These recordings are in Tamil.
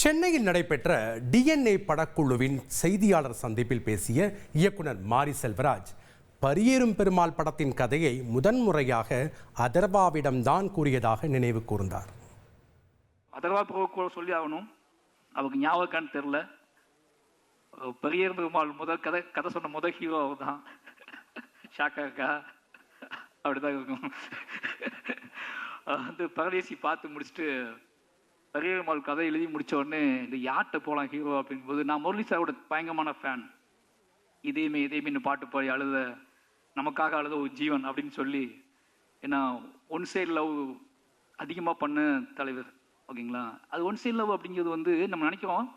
சென்னையில் நடைபெற்ற டிஎன்ஏ படக்குழுவின் செய்தியாளர் சந்திப்பில் பேசிய இயக்குனர் மாரி செல்வராஜ் பரியேறும் பெருமாள் படத்தின் கதையை முதன்முறையாக அதர்வாவிடம்தான் கூறியதாக நினைவு கூர்ந்தார். அதர்வா கூட சொல்லி ஆகணும். அவருக்கு ஞாபகம் தெரில பெரிய பெருமாள் முதல் கதை கதை சொன்ன முதல் ஹீரோ அவர் தான் ஷாக்கா அப்படிதான் இருக்கும். வந்து பரதேசி பார்த்து முடிச்சுட்டு பெரிய கதை எழுதி முடித்த உடனே இந்த யார்கிட்ட போகலாம் ஹீரோ அப்படிங்கும்போது நான் முரளி சாரோட பயங்கரமான ஃபேன் இதேமே இதேமே பாட்டு பாடி அழுத. நமக்காக அழுத ஒரு ஜீவன் அப்படின்னு சொல்லி ஏன்னா ஒன் சைடு லவ் அதிகமாக பண்ண தலைவர் ஓகேங்களா? அது ஒன் சைடு லவ் அப்படிங்கிறது வந்து நம்ம நினைக்கிறோம்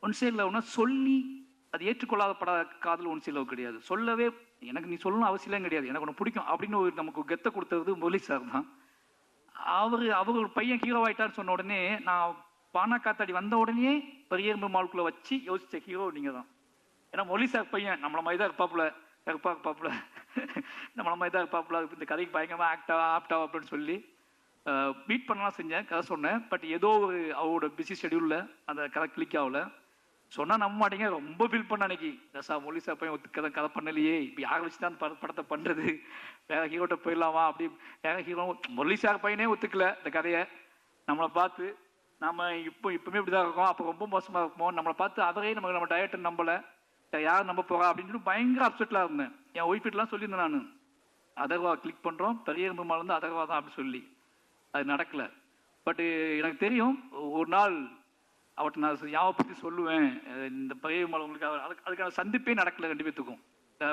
ஒன் சைடு லவ்னா சொல்லி அது ஏற்றுக்கொள்ளாத பட காதல் ஒன் சைடு லவ் கிடையாது. சொல்லவே எனக்கு நீ சொல்லணும் அவசியம் கிடையாது. எனக்கு ஒன்று பிடிக்கும் அப்படின்னு ஒரு நமக்கு கெத்த கொடுத்தது முரளி சார் தான். அவர் அவர் ஒரு பையன் ஹீரோ ஆயிட்டார்னு சொன்ன உடனே நான் பானா காத்தாடி வந்த உடனே பெரியம்பு மாலுக்குள்ள வச்சு யோசிச்ச ஹீரோ நீங்க தான் ஏன்னா மொழி சார் பையன். நம்மள மாதிரி தான் இருப்பாப்புல. இருப்பா இருப்பாப்புல. நம்மள மாதிரி தான் இருப்பாப்புல. இந்த கதைக்கு பயங்கரமா ஆக்டா ஆப்டா அப்படின்னு சொல்லி பீட் பண்ணலாம் செஞ்சேன் கதை சொன்னேன். பட் ஏதோ ஒரு அவரோட பிஸி ஷெடியூல்ல அந்த கதை கிளிக் ஆகல. சொன்னா நம்ப மாட்டீங்க. ரொம்ப ஃபீல் பண்ண அன்னைக்கு. தசா மொழி பையன் கதை கதை பண்ணலையே. இப்போ யாரை வச்சு தான் பட- படத்தை பண்றது? வேற ஹீரோட்ட போயிடலாமா? அப்படி வேற ஹீரோ முரளி சார் பையனே ஒத்துக்கல இந்த கதையை. நம்மளை பார்த்து நம்ம இப்போ இப்பவுமே இப்படிதான் இருக்கோம். அப்போ ரொம்ப மோசமா இருப்போம் நம்மளை பார்த்து அவரே நம்ம நம்ம டயட்டை நம்பல. யார் நம்ப போறா? அப்படின்னு சொல்லி பயங்கர அப்செட்ல இருந்தேன். என் ஒய்ஃப் சொல்லியிருந்தேன் நான். அதர்வா கிளிக் பண்றோம். பெரிய பெருமாள் வந்து அதர்வா தான் அப்படி சொல்லி. அது நடக்கல. பட் எனக்கு தெரியும் ஒரு நாள் அவர்கிட்ட நான் ஞாபகப்படுத்தி சொல்லுவேன். இந்த பெரிய பெருமாள் உங்களுக்கு அவர் அதுக்கு அதுக்கான சந்திப்பே நடக்கல ரெண்டு பேத்துக்கும்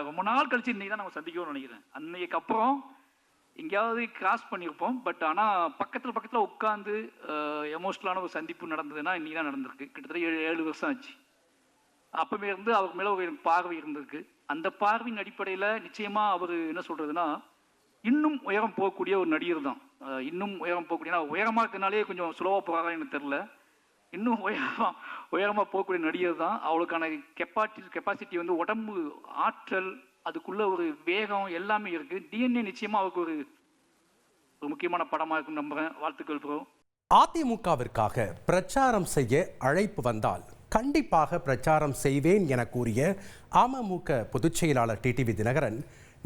ரொம்ப நாள் கழிச்சு இன்னைக்கு தான் நம்ம சந்திக்கணும்னு நினைக்கிறேன். அன்னைக்கு அப்புறம் எங்கேயாவது கிராஸ் பண்ணியிருப்போம். பட் ஆனால் பக்கத்தில் பக்கத்தில் உட்காந்து எமோஷ்னலான ஒரு சந்திப்பு நடந்ததுன்னா இன்றைக்கி தான் நடந்திருக்கு. கிட்டத்தட்ட ஏழு ஏழு வருஷம் ஆச்சு. அப்போமே இருந்து அவர் மேலே ஒரு பார்வை இருந்திருக்கு. அந்த பார்வையின் அடிப்படையில் நிச்சயமாக அவர் என்ன சொல்கிறதுன்னா இன்னும் உயரம் போகக்கூடிய ஒரு நடிகர் தான். இன்னும் உயரம் போகக்கூடிய நான் உயரமாக இருக்கனாலே கொஞ்சம் ஸ்லோவாக போறாரா எனக்கு தெரில இன்னும் உயரமா உயரமா போகக்கூடிய நடிகர் தான். அவளுக்கான கெப்பாசிட்டி கெப்பாசிட்டி வந்து உடம்பு ஆற்றல் அதுக்குள்ள ஒரு வேகம் எல்லாமே இருக்கு. டிஎன்ஏ நிச்சயமா அவருக்கு ஒரு ஒரு முக்கியமான படமா இருக்குன்னு நம்புறேன். வாழ்த்துக்கள் ப்ரோ அதிமுகவிற்காக பிரச்சாரம் செய்ய அழைப்பு வந்தால் கண்டிப்பாக பிரச்சாரம் செய்வேன் என கூறிய அமமுக பொதுச் செயலாளர் டிடிவி தினகரன்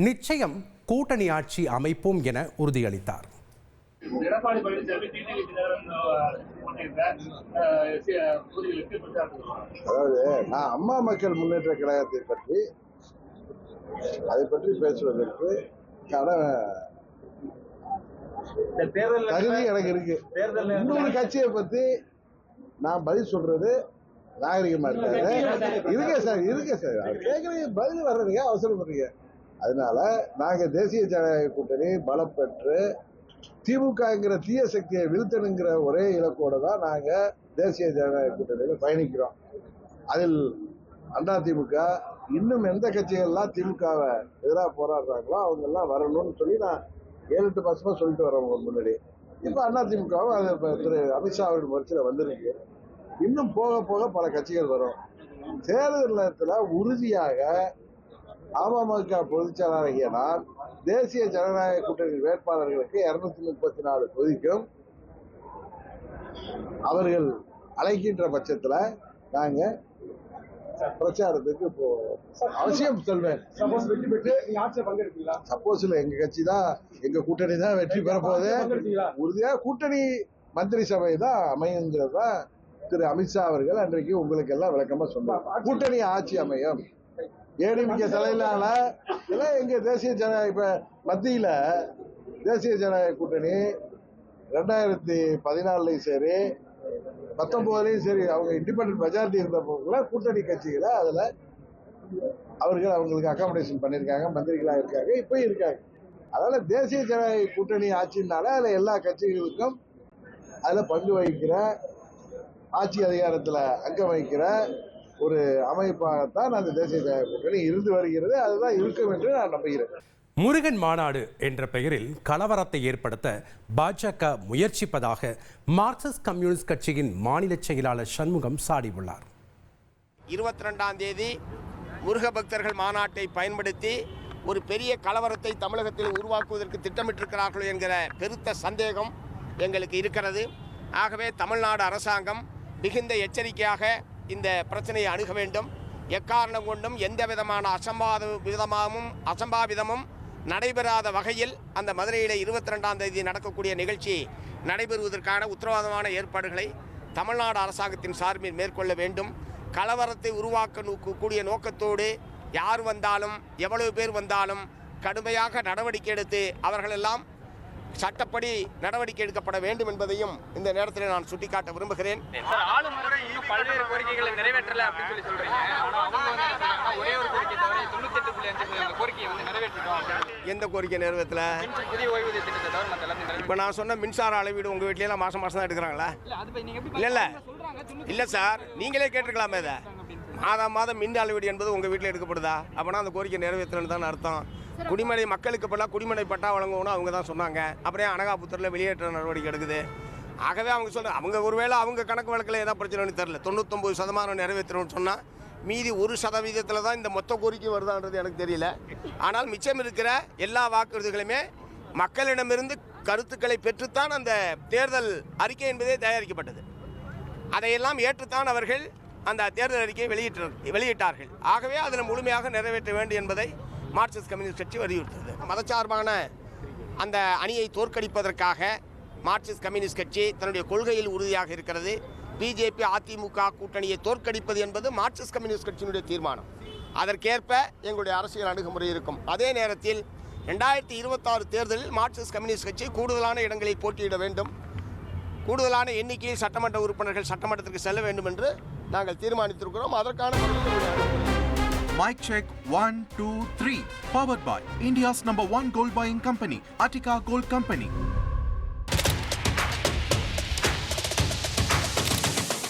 நிச்சயம் கூட்டணி ஆட்சி அமைப்போம் என உறுதியளித்தார். எடப்பாடி பழனிசாமி டிடிவி தினகரன் அதாவது நான் அம்மா மக்கள் முன்னேற்ற கழகத்தை பற்றி அதை பற்றி பேசுவதற்கு தகுதி எனக்கு இருக்கு. இன்னொரு கட்சியை பத்தி நான் பதில் சொல்றது நாகரிகமா இருக்காது. இருக்க சார் இருக்க சார். அது கேட்கறீங்க பதில் வர்றதுங்க அவசரப்படுறீங்க. அதனால நாங்கள் தேசிய ஜனநாயக கூட்டணி பலப்பெற்று திமுகங்கிற தீய சக்தியை வீழ்த்தணுங்கிற ஒரே இலக்கோடு தான் நாங்கள் தேசிய ஜனநாயக கூட்டணியில் பயணிக்கிறோம். அதில் அண்ணா திமுக இன்னும் எந்த கட்சிகள்லாம் திமுகவை எதிராக போராடுறாங்களோ அவங்க எல்லாம் வரணும்னு சொல்லி நான் ஏழு எட்டு மாசமா சொல்லிட்டு வரேன் உங்க முன்னாடி. இப்போ அண்ணா திமுகவும் அது திரு அமித்ஷா அமித்ஷாவின் முயற்சியில் வந்திருக்கு. இன்னும் போக போக பல கட்சிகள் வரும். தேர்தல் நேரத்தில் உறுதியாக அமமுக பொதுச் செயலாளராகிய நான். தேசிய ஜனநாயக கூட்டணி வேட்பாளர்களுக்கு இருநூத்தி முப்பத்தி நாலு தொகுதிக்கும் அவர்கள் அழைக்கின்ற பட்சத்துல நாங்க பிரச்சாரத்துக்கு இப்போ அவசியம் சொல்வேன். சப்போஸ் சப்போஸ்ல எங்க கட்சி தான் எங்க கூட்டணி தான் வெற்றி பெற போகுது. உறுதியா கூட்டணி மந்திரி சபை தான் அமையுங்கிறது தான் திரு அமித்ஷா அவர்கள் அன்றைக்கு உங்களுக்கு எல்லாம் விளக்கமா சொன்னார். கூட்டணி ஆட்சி அமையும். ஏடிஎம்கே தலையிலான எல்லாம் எங்க தேசிய ஜனநாயக இப்ப மத்தியில தேசிய ஜனநாயக கூட்டணி ரெண்டாயிரத்தி பதினாலுலையும் சரி பத்தொன்பதுலையும் சரி அவங்க இண்டிபெண்டன்ட் மெஜாரிட்டி இருந்த கூட கூட்டணி கட்சிகளை அதுல அவர்கள் அவங்களுக்கு அகாமடேஷன் பண்ணியிருக்காங்க மந்திரிகளாக இருக்காங்க இப்போ இருக்காங்க. அதனால தேசிய ஜனநாயக கூட்டணி ஆட்சினால அதுல எல்லா கட்சிகளுக்கும் அதுல பங்கு வகிக்கிற ஆட்சி அதிகாரத்துல அங்கம் வகிக்கிற ஒரு அமைப்பாகத்தான் அந்த தேசிய ஜனநாயக கூட்டணி இருந்து வருகிறது. அதுதான் இருக்கும் என்று நான் நம்புகிறேன். முருகன் மாநாடு என்ற பெயரில் கலவரத்தை ஏற்படுத்த பாஜக முயற்சிப்பதாக மார்க்சிஸ்ட் கம்யூனிஸ்ட் கட்சியின் மாநில செயலாளர் சண்முகம் சாடியுள்ளார். இருபத்தி ரெண்டாம் தேதி முருக பக்தர்கள் மாநாட்டை பயன்படுத்தி ஒரு பெரிய கலவரத்தை தமிழகத்தில் உருவாக்குவதற்கு திட்டமிட்டிருக்கிறார்கள் என்கிற பெருத்த சந்தேகம் எங்களுக்கு இருக்கிறது. ஆகவே தமிழ்நாடு அரசாங்கம் மிகுந்த எச்சரிக்கையாக இந்த பிரச்சனையை அணுக வேண்டும். எக்காரணம் கொண்டும் எந்த விதமான அசம்பாத விதமாகவும் அசம்பாவிதமும் நடைபெறாத வகையில் அந்த மதுரையில் இருபத்தி ரெண்டாம் தேதி நடக்கக்கூடிய நிகழ்ச்சி நடைபெறுவதற்கான உத்தரவாதமான ஏற்பாடுகளை தமிழ்நாடு அரசாங்கத்தின் சார்பில் மேற்கொள்ள வேண்டும். கலவரத்தை உருவாக்க கூடிய நோக்கத்தோடு யார் வந்தாலும் எவ்வளவு பேர் வந்தாலும் கடுமையாக நடவடிக்கை எடுத்து அவர்களெல்லாம் சட்டப்படி நடவடிக்கை எடுக்கப்பட வேண்டும் என்பதையும் இந்த நேரத்தில் நான் சுட்டிக்காட்ட விரும்புகிறேன். எந்த கோரிக்கை நிறைவேற்றல? நிறைவேற்றி இப்போ நான் சொன்ன மின்சார அளவீடு உங்கள் வீட்லையெல்லாம் மாதம் மாதம் தான் எடுக்கிறாங்களா? இல்ல இல்லை இல்லை சார். நீங்களே கேட்டிருக்கலாமே இதை. மாதம் மாதம் மின் அளவீடு என்பது உங்கள் வீட்டில் எடுக்கப்படுதா? அப்போனா அந்த கோரிக்கை நிறைவேற்றலன்னு தான் அர்த்தம். குடிமனை மக்களுக்கு இப்போல்லாம் குடிமனை பட்டா வழங்கணும்னு அவங்க தான் சொன்னாங்க. அப்புறம் அனகாபுத்தூரில் வெளியேற்ற நடவடிக்கை எடுக்குது? ஆகவே அவங்க சொல்ற அவங்க ஒருவேளை அவங்க கணக்கு வழக்கில் ஏதாவது பிரச்சனைன்னு தெரில தொண்ணூத்தொம்பது சதமானம் நிறைவேற்றணும்னு சொன்னால் மீதி ஒரு சதவீதத்தில் தான் இந்த மொத்த கோரிக்கை வருதான்றது எனக்கு தெரியல. ஆனால் மிச்சம் இருக்கிற எல்லா வாக்குறுதிகளுமே மக்களிடமிருந்து கருத்துக்களை பெற்றுத்தான் அந்த தேர்தல் அறிக்கை என்பதே தயாரிக்கப்பட்டது. அதையெல்லாம் ஏற்றுத்தான் அவர்கள் அந்த தேர்தல் அறிக்கையை வெளியிட்டு வெளியிட்டார்கள். ஆகவே அதில் முழுமையாக நிறைவேற்ற வேண்டும் என்பதை மார்க்சிஸ்ட் கம்யூனிஸ்ட் கட்சி வலியுறுத்தது மதச்சார்பான அந்த அணியை தோற்கடிப்பதற்காக மார்க்சிஸ்ட் கம்யூனிஸ்ட் கட்சி தன்னுடைய கொள்கையில் உறுதியாக இருக்கிறது. பிஜேபி அதிமுக கூட்டணியை தோற்கடிப்பது என்பது மார்க்சிஸ்ட் கம்யூனிஸ்ட் கட்சியினுடைய தீர்மானம். அதற்கேற்ப எங்களுடைய அரசியல் அணுகுமுறை இருக்கும். அதே நேரத்தில் ரெண்டாயிரத்தி இருபத்தாறு தேர்தலில் மார்க்சிஸ்ட் கம்யூனிஸ்ட் கட்சி கூடுதலான இடங்களில் போட்டியிட வேண்டும். கூடுதலான எண்ணிக்கையில் சட்டமன்ற உறுப்பினர்கள் சட்டமன்றத்திற்கு செல்ல வேண்டும் என்று நாங்கள் தீர்மானித்திருக்கிறோம் அதற்கான பணிகளை நாங்கள் Mic check one, two, three. Powered by India's number one gold buying company, Attica Gold Company.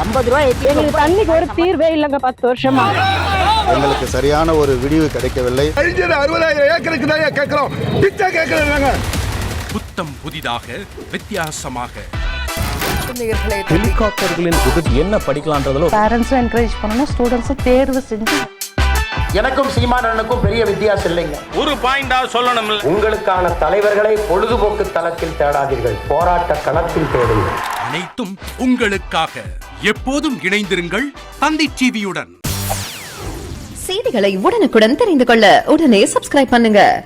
எங்களுக்கு தண்ணிக்கு ஒரு தீர்வே இல்லைங்க பத்து வருஷமா. எங்களுக்கு சரியான ஒரு விடிவு கிடைக்கவில்லை. அறுபதாயிரம் ஏக்கருக்கு தான் கேட்கிறோம். பிச்சை கேட்கறாங்க புத்தம் புதிதாக வித்தியாசமாக. ஹெலிகாப்டர்களின் உதவி என்ன படிக்கலான்றதுல பேரண்ட்ஸும் என்கரேஜ் பண்ணணும் ஸ்டூடெண்ட்ஸும் தேர்வு செஞ்சு எனக்கும் சீமானனுக்கும் பெரிய வித்தியாசம் இல்லைங்க. ஒரு பாயிண்டா சொல்லணும் உங்களுக்கான தலைவர்களை பொழுதுபோக்கு தளத்தில் தேடாதீர்கள். போராட்ட களத்தில் தேடுங்கள். அனைத்தும் உங்களுக்காக. எப்போதும் இணைந்திருங்கள் தந்தி டிவியுடன். செய்திகளை உடனுக்குடன் தெரிந்து கொள்ள உடனே சப்ஸ்கிரைப் பண்ணுங்க.